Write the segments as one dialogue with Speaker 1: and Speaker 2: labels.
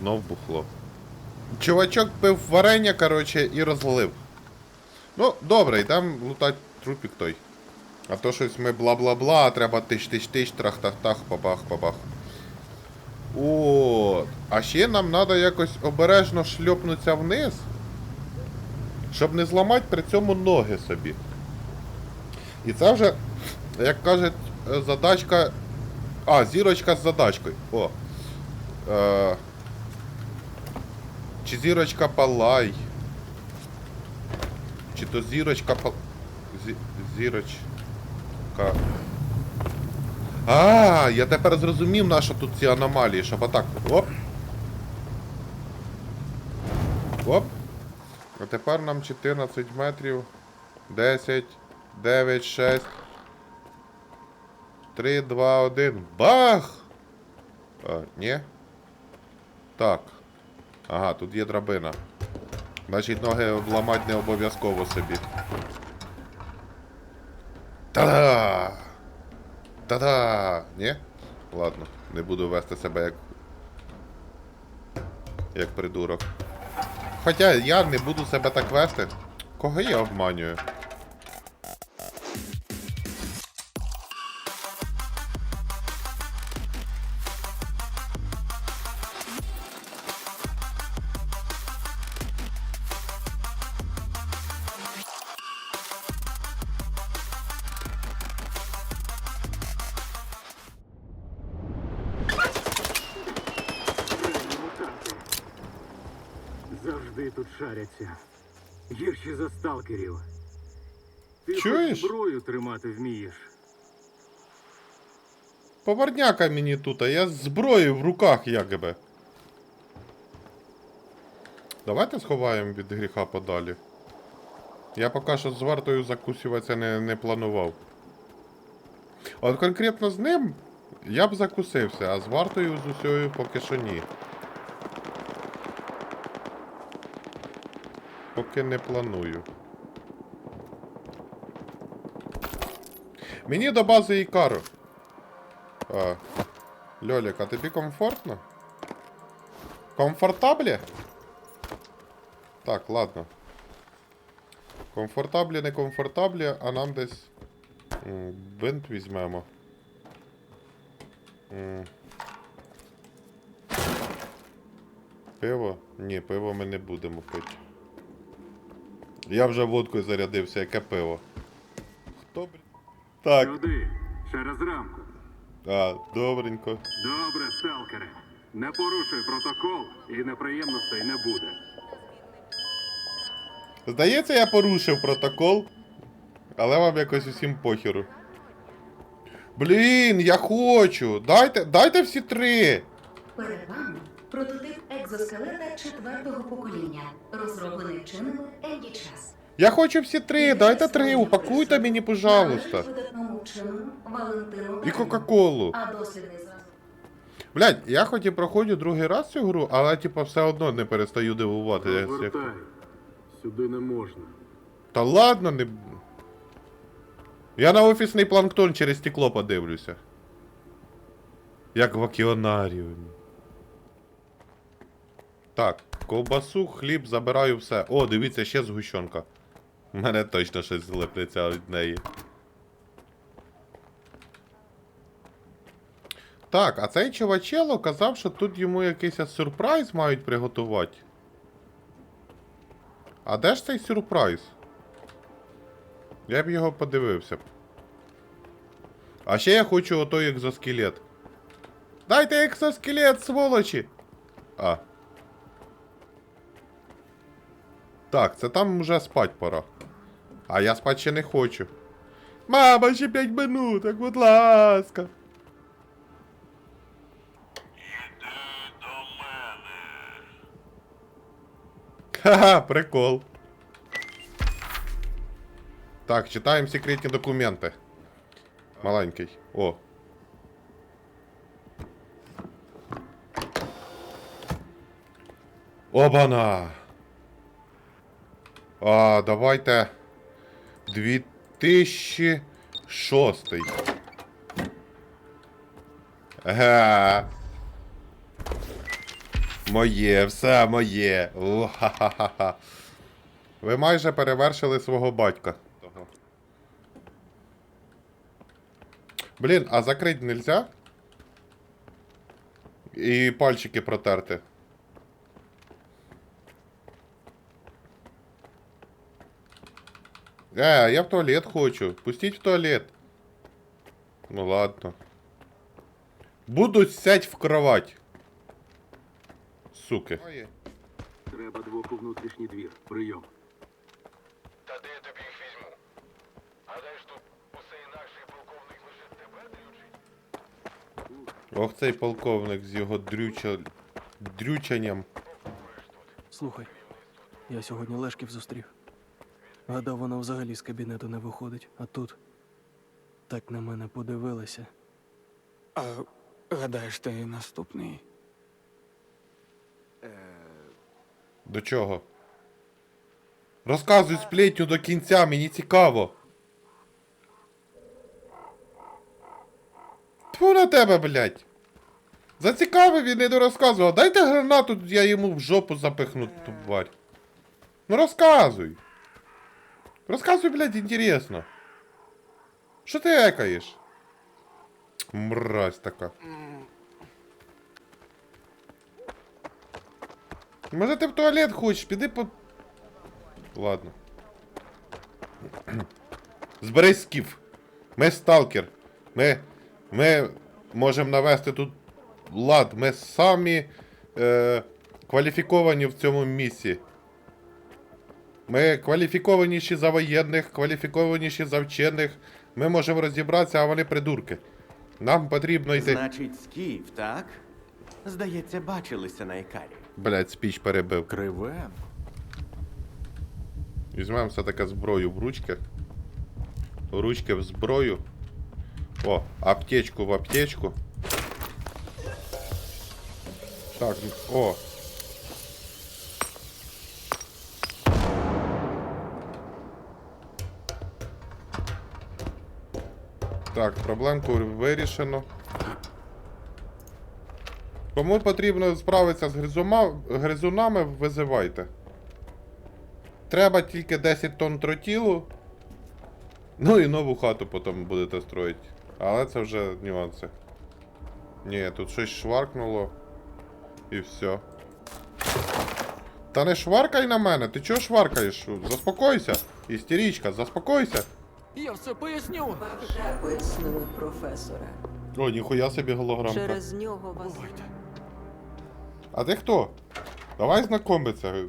Speaker 1: Знов бухло. Чувачок пив варення, короче, і розлив. Ну, добре, йдемо лутать трупік той. А то щось ми бла-бла-бла, а треба тиш-тиш-тиш, трах-тах-тах, бабах-бабах. От. А ще нам треба якось обережно шльопнутися вниз. Щоб не зламати при цьому ноги собі. І це вже, як кажуть, задачка. А, зірочка з задачкою. О. Е... Чи зірочка палай. Чи то зірочка пал... Зі... Зірочка. А, я тепер зрозумів, на тут ці аномалії, щоб отак. Оп. Оп. А тепер нам 14 метрів. 10, 9, 6. 3, 2, 1. Бах! А, ні. Так. Ага, тут є драбина. Значить, ноги обламати не обов'язково собі. Та-да! Та-да! Ні? Ладно, не буду вести себе як. Як придурок. Хоча я не буду себе так вести. Кого я обманюю?
Speaker 2: Шаряться. Гірші за сталкерів. Ти
Speaker 1: Чуєш?
Speaker 2: хоч зброю тримати вмієш.
Speaker 1: Поварняка мені тут, а я з зброєю в руках якби. Давайте сховаємо від гріха подалі. Я поки що з вартою закусюватися не, не планував. От конкретно з ним я б закусився, а з вартою з усьою поки що ні. Поки не планую. Мені до бази Ікару. А, Льолік, а тобі комфортно? Комфортаблі? Так, ладно. Комфортаблі, не комфортаблі, а нам десь. Бинт візьмемо. Пиво? Ні, пиво ми не будемо пити. Я вже водкою зарядився, яке пиво. Хто, блін? Так,
Speaker 2: Сюди, через рамку.
Speaker 1: а, добренько.
Speaker 2: Добре, сталкере. Не порушуй протокол і неприємностей не буде.
Speaker 1: Здається, я порушив протокол, але вам якось усім похеру. Блін, я хочу! Дайте, дайте всі три!
Speaker 3: Перед вами прототип екзоскелета четвертого покоління, розроблений вченими Енді Час.
Speaker 1: Я хочу всі три, дайте три, упакуйте мені, пожалуйста.
Speaker 3: Видатному вченому Валентину
Speaker 1: І
Speaker 3: Дарвіну.
Speaker 1: Кока-Колу.
Speaker 3: А дослідний зразок
Speaker 1: Блядь, я хоч і проходжу другий раз цю гру, але типа все одно не перестаю дивувати. Я- як-
Speaker 2: Сюди не можна.
Speaker 1: Та ладно, не. Я на офісний планктон через стекло подивлюся. Як в океанаріумі. Так, ковбасу, хліб, забираю все. О, дивіться, ще згущенка. У мене точно щось злипнеться від неї. Так, а цей чувачело казав, що тут йому якийсь сюрприз мають приготувати. А де ж цей сюрприз? Я б його подивився. А ще я хочу отой екзоскелет. Дайте екзоскелет, сволочі! А. Так, це там вже спать пора. А я спать ще не хочу. Мама, ще 5 минуток, будь ласка. Ха-ха, прикол. Так, читаємо секретні документи. Маленький. О. Обана! А, давайте. 2006. Ага. Моє, все моє. Ха-ха-ха. Ви майже перевершили свого батька. Блін, а закрить нельзя? І пальчики протерти. Е, я в туалет хочу. Пустіть в туалет. Ну ладно. Буду сядь в кровать. Суки.
Speaker 2: Треба двох у внутрішній двір. Прийом.
Speaker 4: Та де я тобі їх візьму? Гадаєш, тут усе інакше і полковник лише тебе дрючить?
Speaker 1: Ох, цей полковник з його дрюча... дрючанням.
Speaker 5: Слухай, я сьогодні Лешків зустрів. Гадав, вона взагалі з кабінету не виходить, а тут так на мене подивилася.
Speaker 6: А гадаєш, ти наступний?
Speaker 1: До чого? Розказуй сплетню до кінця, мені цікаво. Тьфу на тебе, блядь. Зацікавив і не дорозказував. Дайте гранату, я йому в жопу запихну, тварь. Ну розказуй. Розказуй, блядь, інтересно. Що ти екаєш? Мразь така. Може ти в туалет хочеш, піди по. Ладно. Зберись скіф. Ми сталкер. Ми. Ми можемо навести тут лад. Ми самі е, кваліфіковані в цьому місці. Ми кваліфікованіші за воєнних, кваліфікованіші за вчених. Ми можемо розібратися, а вони придурки. Нам потрібно йти.
Speaker 7: Значить, Скіф, так? Здається, бачилися на Ікарі.
Speaker 1: Блять, спіч перебив.
Speaker 6: Кривен.
Speaker 1: Візьмемо все-таки зброю в ручки. Ручки в зброю. О, аптечку в аптечку. Так, о. Так, проблемку вирішено. Кому потрібно справитися з гризума... гризунами, визивайте. Треба тільки 10 тонн тротілу. Ну і нову хату потім будете строїти. Але це вже нюанси. Ні, тут щось шваркнуло. І все. Та не шваркай на мене, ти чого шваркаєш? Заспокойся. Істерічка, заспокойся.
Speaker 6: Я все поясню.
Speaker 8: Пояснили професоре.
Speaker 1: О, ніхуя собі голограмка.
Speaker 8: Через нього вас
Speaker 1: А ти хто? Давай знайомитися.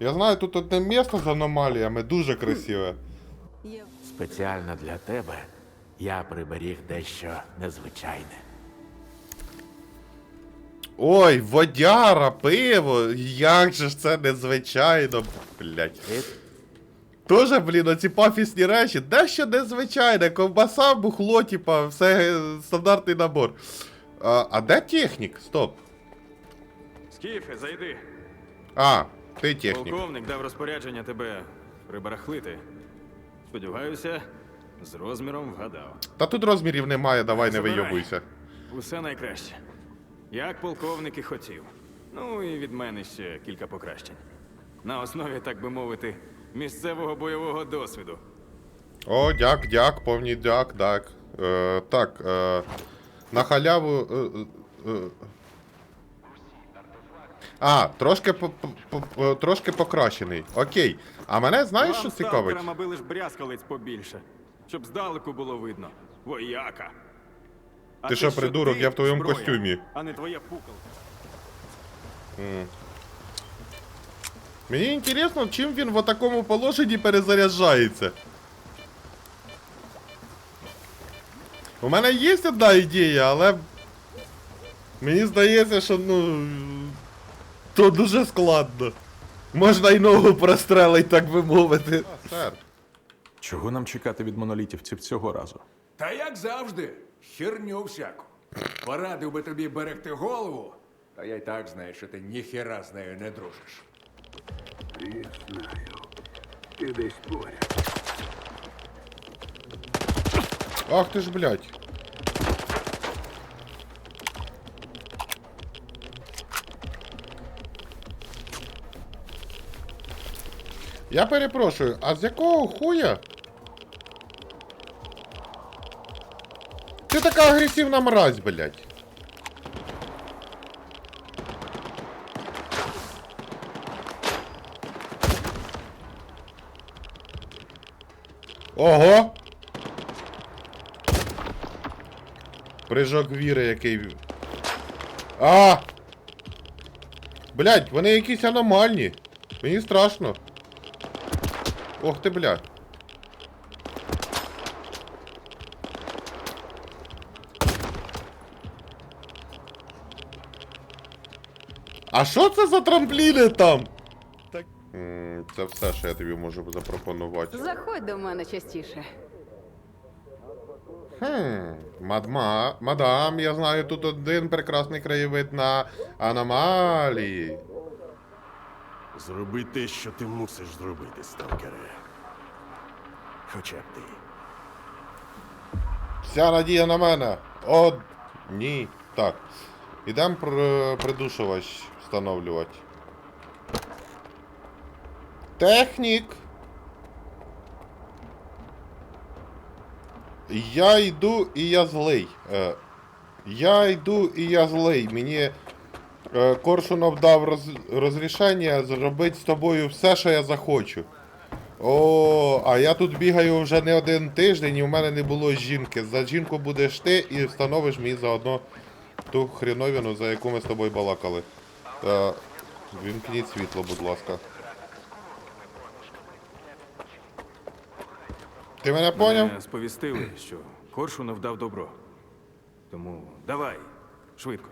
Speaker 1: Я знаю, тут одне місто з аномаліями дуже красиве.
Speaker 9: Спеціально для тебе я приберіг дещо незвичайне.
Speaker 1: Ой, водяра, пиво! Як же ж це незвичайно, блять.
Speaker 9: І
Speaker 1: Тоже, блін, оці пафісні речі, дещо незвичайне, ковбаса, бухло, типа, все е, стандартний набор. А, а де технік? Стоп.
Speaker 10: Скіфе, зайди.
Speaker 1: А, ти технік.
Speaker 10: Полковник дав розпорядження тебе прибарахлити. Сподіваюся, з розміром вгадав.
Speaker 1: Та тут розмірів немає, давай не вийобуйся.
Speaker 10: Усе найкраще. Як полковник і хотів. Ну і від мене ще кілька покращень. На основі, так би мовити, місцевого бойового досвіду.
Speaker 1: О, дяк, дяк, повний дяк, дяк. Е, так, е, на халяву. Е, е, е. А, трошки, по, по, по- трошки покращений. Окей. А мене знаєш, що цікавить?
Speaker 10: сталкерам, аби лиш брязкалець побільше. Щоб здалеку було видно. Вояка. А
Speaker 1: Ти що, придурок, я в твоєму костюмі.
Speaker 10: А не твоя пукалка.
Speaker 1: Мені інтересно, чим він в такому положенні перезаряджається. У мене є одна ідея, але. Мені здається, що ну. То дуже складно. Можна й ногу прострелить, так би мовити. А, сер.
Speaker 11: Чого нам чекати від монолітівців цього разу?
Speaker 6: Та як завжди, херню всяку. Порадив би тобі берегти голову, а я й так знаю, що ти ніхіра з нею не дружиш.
Speaker 2: Я знаю. Ти десь поряд.
Speaker 1: Ах ты ж, блядь. Я перепрошую, а з якого хуя? Ти така агресивна мразь, блядь. Ого! Прыжок віри, який. А! Блять, вони якісь аномальні. Мені страшно. Ох ти, бля. А що це за трампліни там? Це все, що я тобі можу запропонувати.
Speaker 8: Заходь до мене частіше.
Speaker 1: Хм, мадма, мадам, я знаю тут один прекрасний краєвид на аномалії.
Speaker 12: Зроби те, що ти мусиш зробити, сталкере. Хоча б ти.
Speaker 1: Вся надія на мене. О, ні. Так. Ідемо пр- придушувач встановлювати. Технік. Я йду і я злий. Е, я йду і я злий. Мені е, Коршунов дав роз, розрішення зробити з тобою все, що я захочу. О, а я тут бігаю вже не один тиждень і в мене не було жінки. За жінку будеш ти і встановиш мені заодно ту хріновину, за яку ми з тобою балакали. Та, вімкніть світло, будь ласка. Ти мене поняв?
Speaker 10: Мене сповістили, що Коршунов дав добро. Тому давай, швидко.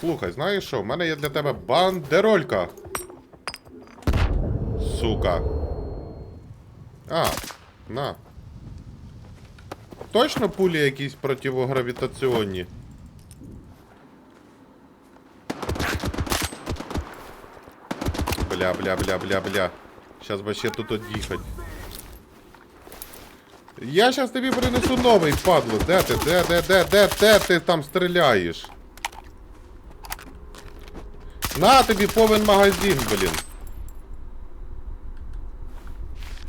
Speaker 1: Слухай, знаєш що, в мене є для тебе бандеролька. Сука. А, на. Точно пулі якісь противогравітаційні? Бля, бля, бля, бля, бля. Сейчас би ще тут од'їхать. Я щас тобі принесу новий, падло. Де ти? Де, де, де, де, де ти там стріляєш? На тобі повен магазин, блін.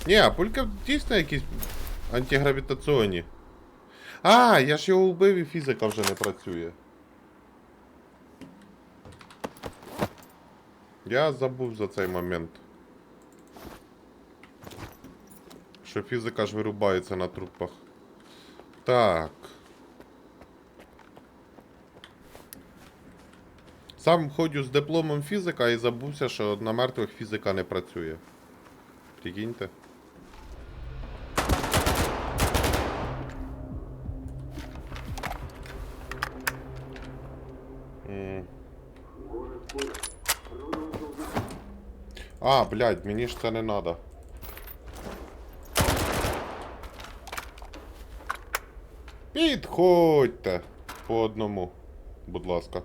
Speaker 1: Ні, пулька дійсно якісь антигравітаційні. А, я ж його вбив і фізика вже не працює. Я забув за цей момент. Що фізика ж вирубається на трупах. Так. Сам ходю з дипломом фізика і забувся, що на мертвих фізика не працює. Прикиньте. А, блядь, мені ж це не надо. Підходьте по одному, будь ласка.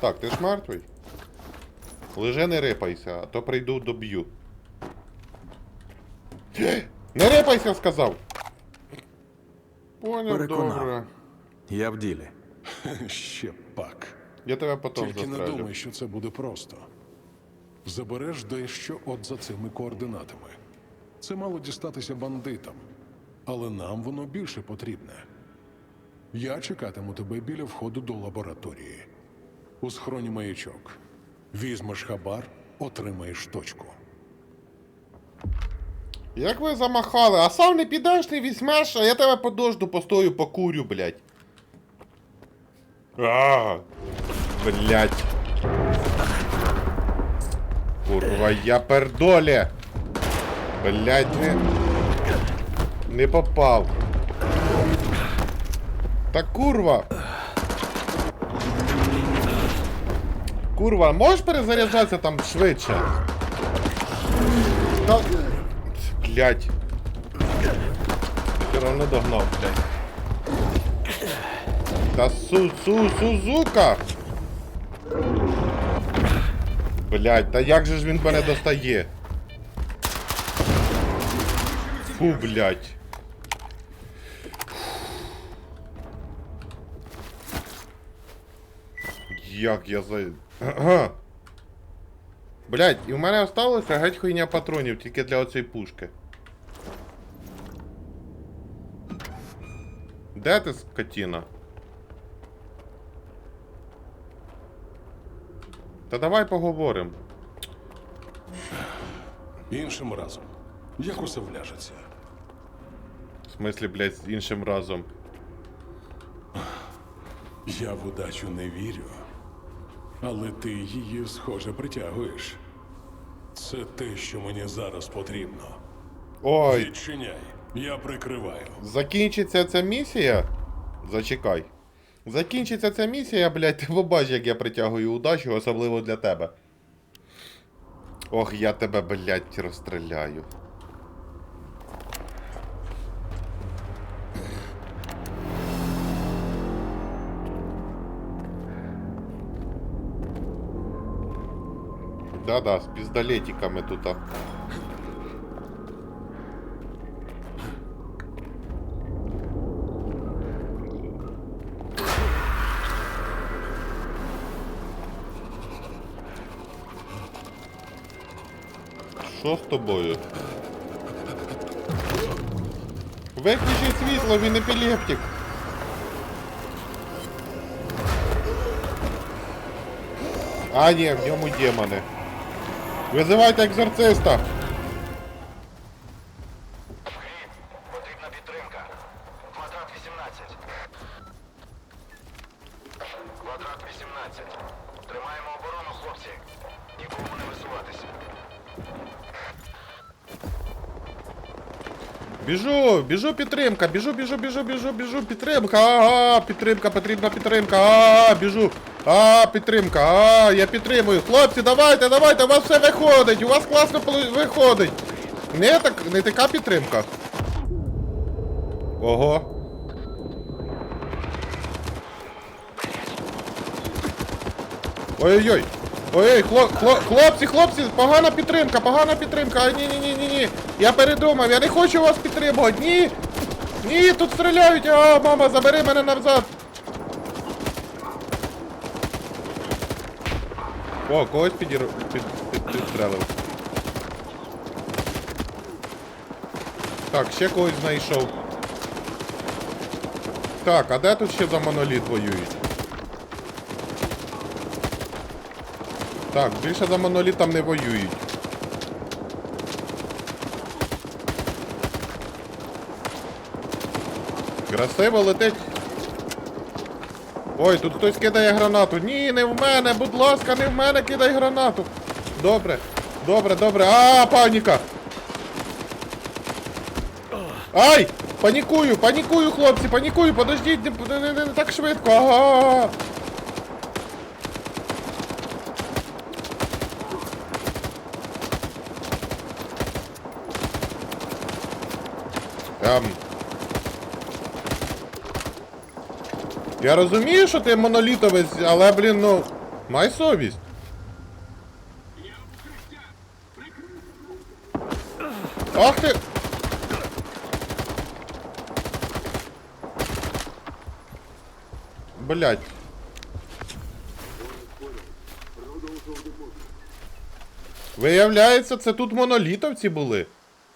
Speaker 1: Так, ти ж мертвий? Лежи не рипайся, а то прийду доб'ю. Не рипайся, сказав! Поняв,
Speaker 11: Переконав.
Speaker 1: добре.
Speaker 11: Я в ділі.
Speaker 12: Ще пак.
Speaker 1: Я тебе потім
Speaker 12: Тільки не
Speaker 1: застрелю.
Speaker 12: думай, що це буде просто. Забереш дещо от за цими координатами. Це мало дістатися бандитам, але нам воно більше потрібне. Я чекатиму тебе біля входу до лабораторії. У схроні маячок. Візьмеш хабар, отримаєш точку.
Speaker 1: Як ви замахали, а сам не підеш, не візьмеш, а я тебе подожду, постою, покурю, блядь. А, блядь. Курва, я пердоле. Блядь, не... Не попав. Та курва. Курва, можеш перезаряджатися там швидше? Та... Блять. Все равно догнав, блять. Та су су Сузука! Блять, та як же ж він мене достає? Фу, блять. Як я за. Ага. Блять, і в мене осталося геть хуйня патронів тільки для оцієї пушки. Де ти, скотіна? Та давай поговоримо.
Speaker 12: Іншим разом. Як усе вляжеться?
Speaker 1: В смислі, блять, з іншим разом.
Speaker 12: Я в удачу не вірю. Але ти її, схоже, притягуєш. Це те, що мені зараз потрібно.
Speaker 1: Ой,
Speaker 12: Відчиняй, я прикриваю.
Speaker 1: закінчиться ця місія. Зачекай. Закінчиться ця місія, блядь, ти побач, як я притягую удачу, особливо для тебе. Ох, я тебе, блядь, розстріляю. Да-да, з піздолетиками тут. Що з тобою? Виключи світло, він епілептик. А, ні, в ньому демони. Визивайте екзорциста. Біжу, біжу підтримка, біжу, біжу, біжу, біжу, біжу, підтримка. Ага, підтримка, потрібна підтримка. А, біжу. А, підтримка. А, я підтримую. Хлопці, давайте, давайте, у вас все виходить. У вас класно виходить. Не так, не така підтримка. Ого. Ой-ой-ой. Ой, хло, хло, хлопці, хлопці, погана підтримка, погана підтримка. А, ні, Я передумав, я не хочу вас підтримувати. Ні. Ні, тут стріляють. А, мама, забери мене назад. О, когось підір... під... під... підстрелив. Так, ще когось знайшов. Так, а де тут ще за моноліт воюють? Так, більше за монолітом не воюють. Красиво летить. Ой, тут хтось кидає гранату. Ні, не в мене, будь ласка, не в мене кидай гранату. Добре, добре, добре. А, паніка. Ай! Панікую, панікую, хлопці, панікую, подождіть, не, не, не, не так швидко. Ага. Я розумію, що ти монолітовець, але, блін, ну. Май совість. Ах ти! Блять. Виявляється, це тут монолітовці були.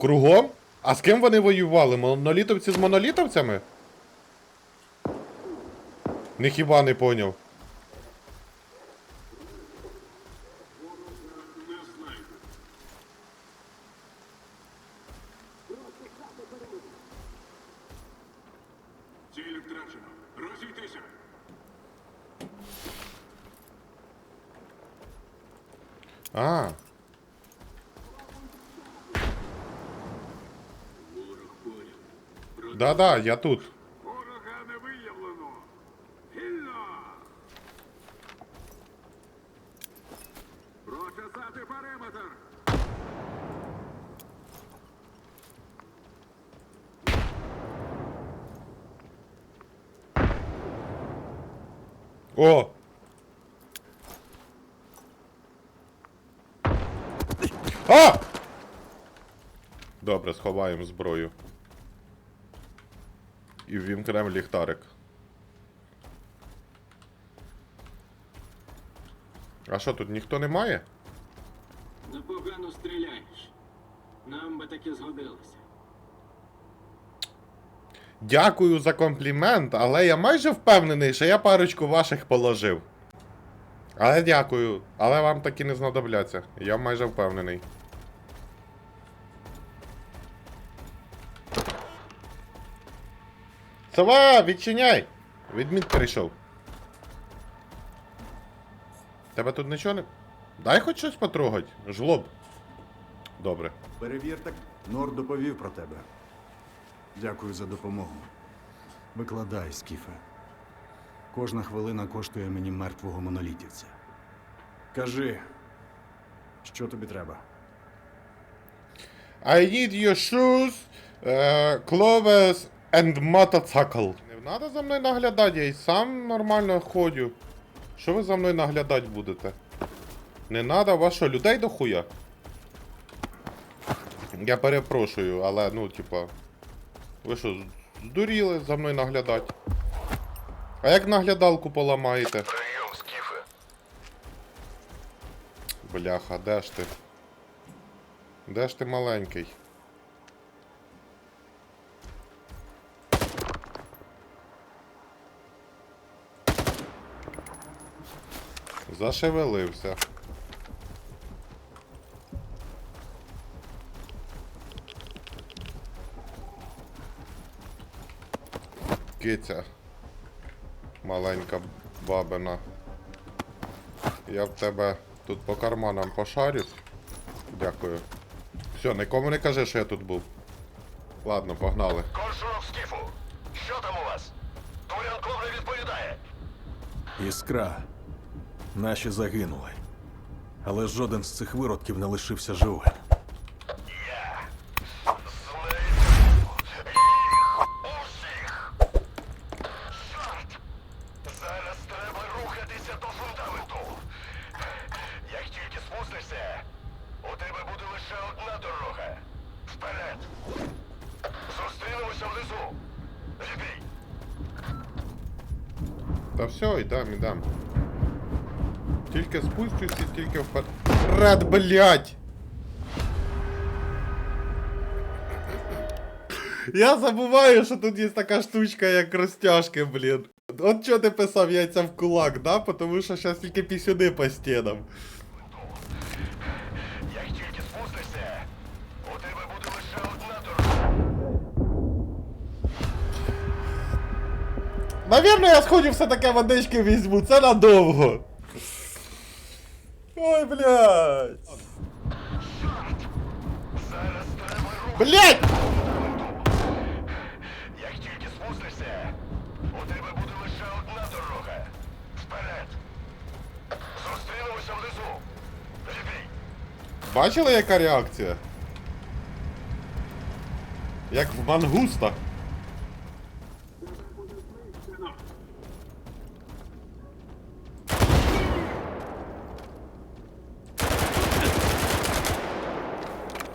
Speaker 1: Кругом? А з ким вони воювали? Монолітовці з монолітовцями? Не хіба не поняв.
Speaker 6: Ціль втрачено. Розійтися.
Speaker 1: А. Да-да, я тут. О! А! Добре, сховаємо зброю. І ввімкнемо ліхтарик. А що тут ніхто не має?
Speaker 2: Непогано стріляєш. Нам би таки згодилося.
Speaker 1: Дякую за комплімент, але я майже впевнений, що я парочку ваших положив. Але дякую, але вам таки не знадобляться. Я майже впевнений. Сова, відчиняй! Відмінь прийшов. Тебе тут нічого не. Дай хоч щось потрогать. Жлоб. Добре.
Speaker 13: Перевір так. Нор доповів про тебе. Дякую за допомогу. Викладай, Скіфе. Кожна хвилина коштує мені мертвого монолітівця. Кажи, що тобі треба?
Speaker 1: I need your shoes, uh, clothes and motorcycle. Не треба за мною наглядати, я й сам нормально ходю. Що ви за мною наглядати будете? Не треба, вас що, людей до хуя? Я перепрошую, але ну, типа. Ви що, здуріли за мною наглядати? А як наглядалку поламаєте?
Speaker 4: Прийом, Скіфе.
Speaker 1: Бляха, де ж ти? Де ж ти маленький? Зашевелився. Киця. Маленька бабина. Я в тебе тут по карманам пошарю. Дякую. Все, нікому не кажи, що я тут був. Ладно, погнали.
Speaker 4: Коршунов Скіфу. Що там у вас? Турянков не відповідає.
Speaker 11: Іскра. Наші загинули. Але жоден з цих виродків не лишився живим.
Speaker 4: Вперед,
Speaker 1: блядь! Я забуваю, що тут є така штучка, як розтяжки, блін. От чого ти писав яйця в кулак, да? Потому що зараз тільки пісюни по стінам.
Speaker 4: Як тільки у тебе буде лише одна дорога.
Speaker 1: Навірно, я сході все таке водички візьму, це надовго. Ой, блядь. Блядь!
Speaker 4: Як тільки спустишся, у тебе буде лише одна дорога. Вперед! Зустрінемося внизу. Відбій!
Speaker 1: Бачили, яка реакція? Як в мангуста.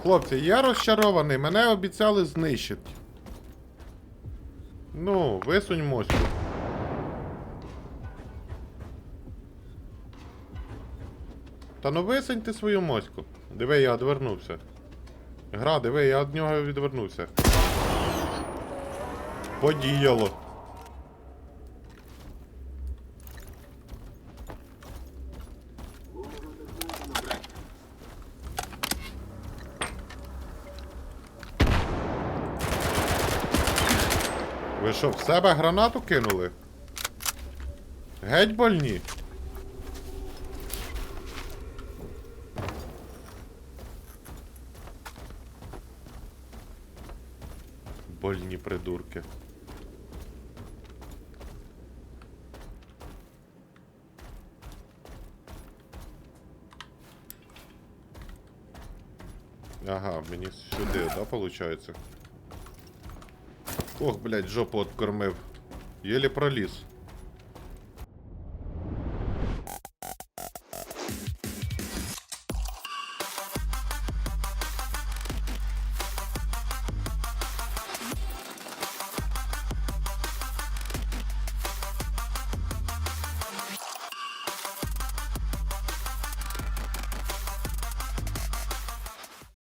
Speaker 1: Хлопці, я розчарований, мене обіцяли знищити. Ну, висунь моську. Та ну висунь ти свою моську. Диви, я одвернувся. Гра, диви, я від нього відвернувся. Подіяло. Що, в себе гранату кинули? Геть больні. Больні придурки. Ага, мені сюди, да, получается? Ох, блядь, жопу откормив. Єлі проліз.